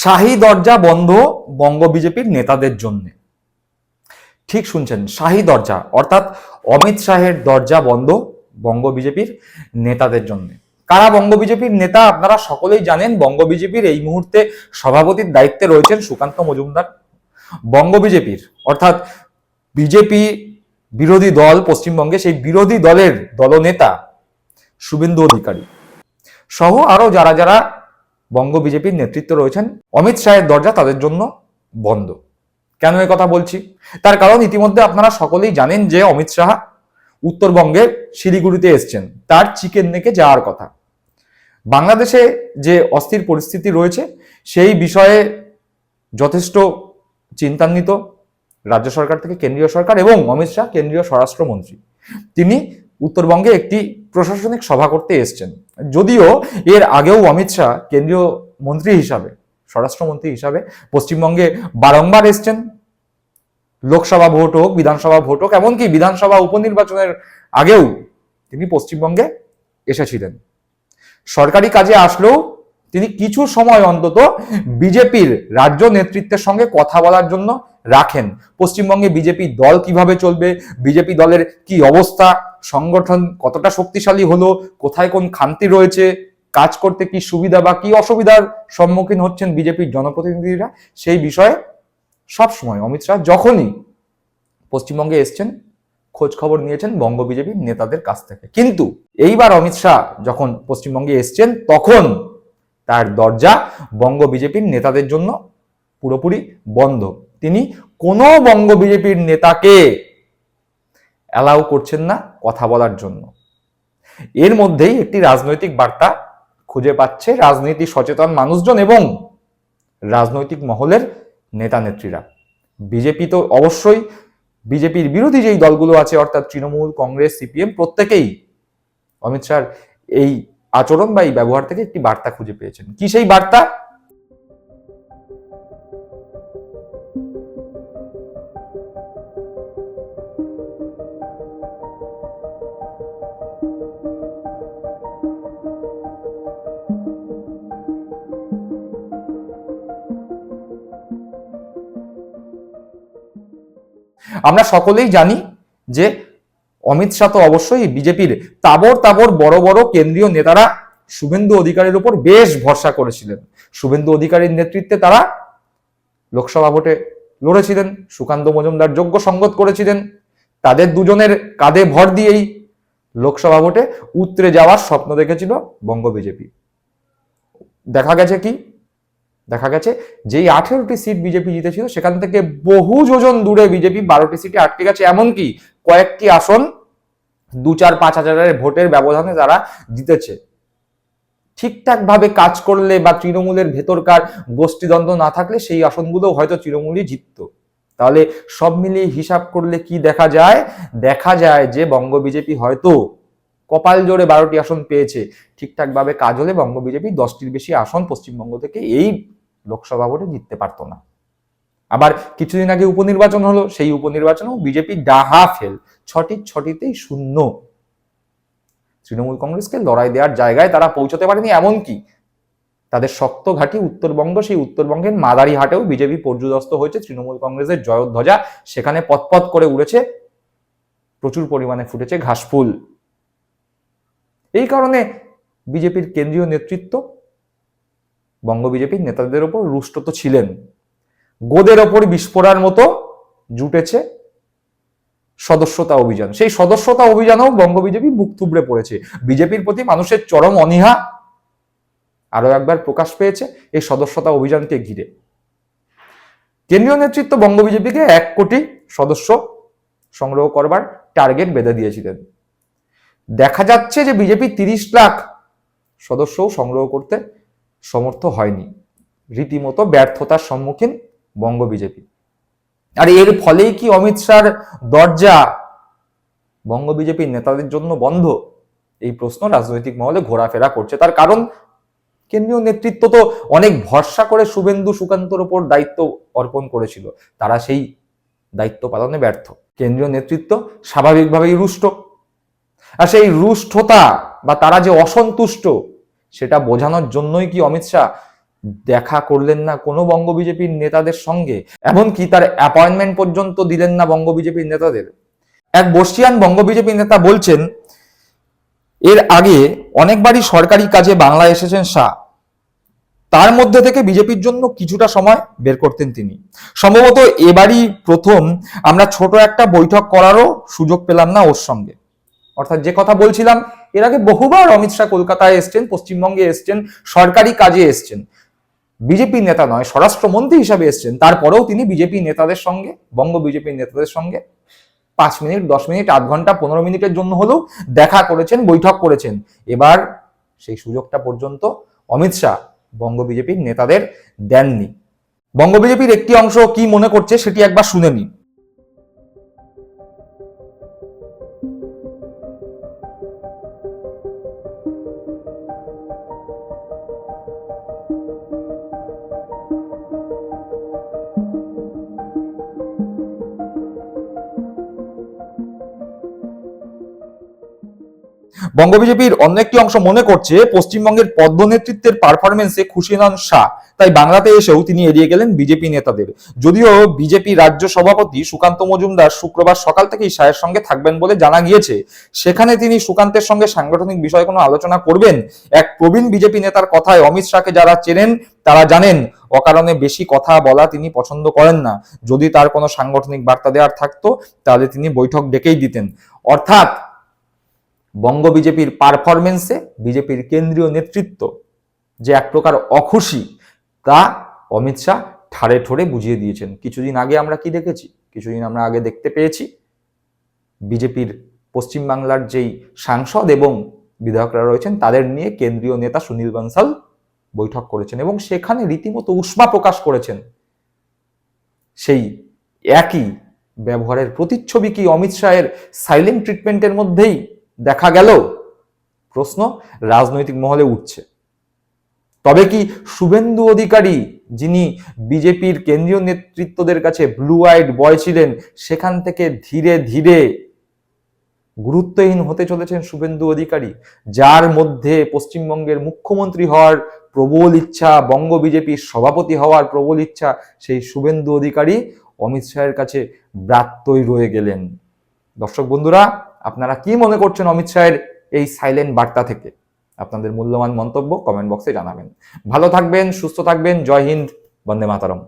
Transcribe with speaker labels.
Speaker 1: শাহী দরজা বন্ধ বঙ্গ বিজেপির নেতাদের জন্য। ঠিক শুনছেন, শাহী দরজা, অর্থাৎ অমিত শাহের দরজা বন্ধ বঙ্গ বিজেপির নেতাদের জন্য। কারা বঙ্গ বিজেপির নেতা আপনারা সকলেই জানেন, বঙ্গ বিজেপির এই মুহূর্তে সভাপতির দায়িত্বে রয়েছেন সুকান্ত মজুমদার। বঙ্গ বিজেপির, অর্থাৎ বিজেপি বিরোধী দল, পশ্চিমবঙ্গে সেই বিরোধী দলের দলনেতা শুভেন্দু অধিকারী। সহ আরও যারা যারা বঙ্গ বিজেপির নেতৃত্ব রয়েছেন অমিত শাহের দরজা তাদের জন্য বন্ধ। কেন এ কথা বলছি? তার কারণ ইতিমধ্যে আপনারা সকলেই জানেন যে অমিত শাহ উত্তরবঙ্গের শিলিগুড়িতে এসছেন। তার চিকেন নেকে যাওয়ার কথা। বাংলাদেশে যে অস্থির পরিস্থিতি রয়েছে, সেই বিষয়ে যথেষ্ট চিন্তান্বিত রাজ্য সরকার থেকে কেন্দ্রীয় সরকার এবং অমিত শাহ কেন্দ্রীয় স্বরাষ্ট্রমন্ত্রী। তিনি উত্তরবঙ্গে একটি প্রশাসনিক সভা করতে এসছেন। যদিও এর আগেও অমিত শাহ কেন্দ্রীয় মন্ত্রী হিসাবে, স্বরাষ্ট্রমন্ত্রী হিসাবে পশ্চিমবঙ্গে বারংবার এসছেন। লোকসভা ভোট হোক, বিধানসভা ভোট হোক, এমনকি বিধানসভা উপনির্বাচনের আগেও তিনি পশ্চিমবঙ্গে এসেছিলেন। সরকারি কাজে আসলেও তিনি কিছু সময় অন্তত বিজেপির রাজ্য নেতৃত্বের সঙ্গে কথা বলার জন্য রাখেন। পশ্চিমবঙ্গে বিজেপি দল কীভাবে চলবে, বিজেপি দলের কি অবস্থা সংগঠন কতটা শক্তিশালী হলো, কোথায় কোন খান্তি রয়েছে, কাজ করতে কি সুবিধা বা কি অসুবিধার সম্মুখীন হচ্ছেন বিজেপির জনপ্রতিনিধিরা, সেই বিষয়ে সব সময় অমিত শাহ যখনই পশ্চিমবঙ্গে এসছেন, খোঁজ খবর নিয়েছেন বঙ্গ বিজেপির নেতাদের কাছ থেকে। কিন্তু এইবার অমিত শাহ যখন পশ্চিমবঙ্গে এসছেন, তখন তার দরজা বঙ্গ বিজেপির নেতাদের জন্য পুরোপুরি বন্ধ। তিনি কোনো বঙ্গ বিজেপির নেতাকে অ্যালাউ করছেন না কথা বলার জন্য। এর মধ্যেই একটি রাজনৈতিক বার্তা খুঁজে পাচ্ছে রাজনীতি সচেতন মানুষজন এবং রাজনৈতিক মহলের নেতা নেত্রীরা বিজেপি তো অবশ্যই বিজেপির বিরোধী যেই দলগুলো আছে, অর্থাৎ তৃণমূল, কংগ্রেস, সিপিএম, প্রত্যেকেই অমিত শাহর এই আচরণ বা এই ব্যবহার থেকে একটি বার্তা খুঁজে পেয়েছেন। কি সেই বার্তা? আমরা সকলেই জানি যে অমিত শাহ তো অবশ্যই বিজেপির তাবর তাবর বড় বড় কেন্দ্রীয় নেতারা শুভেন্দু অধিকারীর উপর বেশ ভরসা করেছিলেন। শুভেন্দু অধিকারীর নেতৃত্বে তারা লোকসভা ভোটে লড়েছিলেন, সুকান্ত মজুমদার যোগ্য সঙ্গত করেছিলেন। তাদের দুজনের কাঁধে ভর দিয়েই লোকসভা ভোটে উতরে যাওয়ার স্বপ্ন দেখেছিল বঙ্গ বিজেপি। দেখা গেছে কি? দেখা গেছে, যেই আঠেরোটি সিট বিজেপি জিতেছিল, সেখান থেকে বহু যোজন দূরে বিজেপি বারোটি সিটে আটকে গেছে। এমনকি কয়েকটি আসন দু চার পাঁচ হাজারের ভোটের ব্যবধানে তারা জিতেছে। ঠিকঠাক ভাবে কাজ করলে বা তৃণমূলের ভেতরকার গোষ্ঠীদ্বন্দ্ব না থাকলে সেই আসনগুলো হয়তো তৃণমূলই জিততো। তাহলে সব মিলিয়ে হিসাব করলে কি দেখা যায়? দেখা যায় যে বঙ্গ বিজেপি হয়তো কপাল জোরে বারোটি আসন পেয়েছে। ঠিকঠাক ভাবে কাজ হলে বঙ্গ বিজেপি দশটির বেশি আসন পশ্চিমবঙ্গ থেকে এই লোকসভা ভোটে জিততে পারতো না। আবার কিছুদিন আগে উপনির্বাচন হলো, সেই উপনির্বাচনেও বিজেপি ডাহা ফেল। ছটি ছটিতেই শূন্য। তৃণমূল কংগ্রেসকে লড়াই দেওয়ার জায়গায় তারা পৌঁছতে পারেনি এমনকি তাদের শক্ত ঘাঁটি উত্তরবঙ্গ, সেই উত্তরবঙ্গের মাদারিহাটেও বিজেপি পর্যুদস্ত হয়েছে। তৃণমূল কংগ্রেসের জয়ধ্বজা সেখানে পথপথ করে উড়েছে। প্রচুর পরিমাণে ফুটেছে ঘাসফুল এই কারণে বিজেপির কেন্দ্রীয় নেতৃত্ব বঙ্গ বিজেপির নেতাদের ওপর রুষ্ট তো ছিলেন। গোদের ওপর বিস্ফোরার মতো জুটেছে সদস্যতা অভিযান। সেই সদস্যতা অভিযানেও বঙ্গ বিজেপি মুখ থুবড়ে পড়েছে। বিজেপির প্রতি মানুষের চরম অনীহা আরও একবার প্রকাশ পেয়েছে এই সদস্যতা অভিযানকে ঘিরে। কেন্দ্রীয় নেতৃত্ব বঙ্গ বিজেপিকে এক কোটি সদস্য সংগ্রহ করবার টার্গেট বেঁধে দিয়েছিলেন। দেখা যাচ্ছে যে বিজেপি তিরিশ লাখ সদস্যও সংগ্রহ করতে সমর্থ হয়নি। রীতিমতো ব্যর্থতার সম্মুখীন বঙ্গ বিজেপি। আর এর ফলেই কি অমিত শাহর দরজা বঙ্গ বিজেপির নেতাদের জন্য বন্ধ? এই প্রশ্ন রাজনৈতিক মহলে ঘোরাফেরা করছে। তার কারণ, কেন্দ্রীয় নেতৃত্ব তো অনেক ভরসা করে শুভেন্দু সুকান্তর ওপর দায়িত্ব অর্পণ করেছিল। তারা সেই দায়িত্ব পালনে ব্যর্থ। কেন্দ্রীয় নেতৃত্ব স্বাভাবিকভাবেই রুষ্ট। আর সেই রুষ্টতা বা তারা যে অসন্তুষ্ট সেটা বোঝানোর জন্যই কি অমিত শাহ দেখা করলেন না কোনো বঙ্গ বিজেপির নেতাদের সঙ্গে? এমনকি তার অ্যাপয়েন্টমেন্ট পর্যন্ত দিলেন না বঙ্গ বিজেপির নেতাদের? এক বর্ষিয়ান বঙ্গ বিজেপি নেতা বলছেন, এর আগে অনেকবারই সরকারি কাজে বাংলায় এসেছেন শাহ। তার মধ্যে থেকে বিজেপির জন্য কিছুটা সময় বের করতেন তিনি। সম্ভবত এবারই প্রথম আমরা ছোট একটা বৈঠক করারও সুযোগ পেলাম না ওর সঙ্গে। অর্থাৎ যে কথা বলছিলাম এর আগে বহুবার অমিত শাহ কলকাতায় এসছেন, পশ্চিমবঙ্গে এসছেন, সরকারি কাজে এসছেন। বিজেপি নেতা নয়, স্বরাষ্ট্রমন্ত্রী হিসাবে এসছেন। তারপরেও তিনি বিজেপি নেতাদের সঙ্গে, বঙ্গ বিজেপি নেতাদের সঙ্গে পাঁচ মিনিট, দশ মিনিট, আধ ঘণ্টা, পনেরো মিনিটের জন্য হলেও দেখা করেছেন, বৈঠক করেছেন। এবার সেই সুযোগটা পর্যন্ত অমিত শাহ বঙ্গ বিজেপির নেতাদের দেননি। বঙ্গ বিজেপির একটি অংশ কি মনে করছে সেটি একবার শুনে নিন। বঙ্গ বিজেপির অন্য একটি অংশ মনে করছে পশ্চিমবঙ্গের পদ্ম নেতৃত্বের পারফরমেন্সে খুশি নন শাহ। তাই বাংলাতে এসেও তিনি এড়িয়ে গেলেন বিজেপি নেতাদের। যদিও বিজেপি রাজ্য সভাপতি সুকান্ত মজুমদার শুক্রবার সকাল থেকেই শাহের সঙ্গে থাকবেন বলে জানা গিয়েছে। সেখানে তিনি সুকান্তের সঙ্গে সাংগঠনিক বিষয়ে কোনো আলোচনা করবেন? এক প্রবীণ বিজেপি নেতার কথায় অমিত শাহকে যারা চেনেন, তারা জানেন, অকারণে বেশি কথা বলা তিনি পছন্দ করেন না। যদি তার কোনো সাংগঠনিক বার্তা দেওয়ার থাকতো, তাহলে তিনি বৈঠক ডেকেই দিতেন। অর্থাৎ বঙ্গ বিজেপির পারফরমেন্সে বিজেপির কেন্দ্রীয় নেতৃত্ব যে এক প্রকার অখুশি, তা অমিত শাহ ঠাড়ে ঠোড়ে বুঝিয়ে দিয়েছেন। কিছুদিন আগে আমরা কি দেখেছি? কিছুদিন আমরা আগে দেখতে পেয়েছি বিজেপির পশ্চিমবাংলার যেই সাংসদ এবং বিধায়করা রয়েছেন, তাদের নিয়ে কেন্দ্রীয় নেতা সুনীল বনসাল বৈঠক করেছেন এবং সেখানে রীতিমতো উষ্মা প্রকাশ করেছেন। সেই একই ব্যবহারের প্রতিচ্ছবি কি অমিত শাহের সাইলেন্ট ট্রিটমেন্টের মধ্যেই দেখা গেল? প্রশ্ন রাজনৈতিক মহলে উঠছে। তবে কি শুভেন্দু অধিকারী যিনি বিজেপির কেন্দ্রীয় নেতৃত্বদের কাছে ব্লু আইড বয় ছিলেন, সেখান থেকে ধীরে ধীরে গুরুত্বহীন হতে চলেছেন শুভেন্দু অধিকারী, যার মধ্যে পশ্চিমবঙ্গের মুখ্যমন্ত্রী হওয়ার প্রবল ইচ্ছা, বঙ্গ বিজেপির সভাপতি হওয়ার প্রবল ইচ্ছা, সেই শুভেন্দু অধিকারী অমিত শাহের কাছে ব্রাত্যই রয়ে গেলেন। দর্শক বন্ধুরা আপনারা কি মনে করছেন অমিত শাহের এই সাইলেন্ট বার্তা থেকে? আপনাদের মূল্যবান মন্তব্য কমেন্ট বক্সে জানাবেন। ভালো থাকবেন, সুস্থ থাকবেন। জয় হিন্দ, বন্দে মাতারম।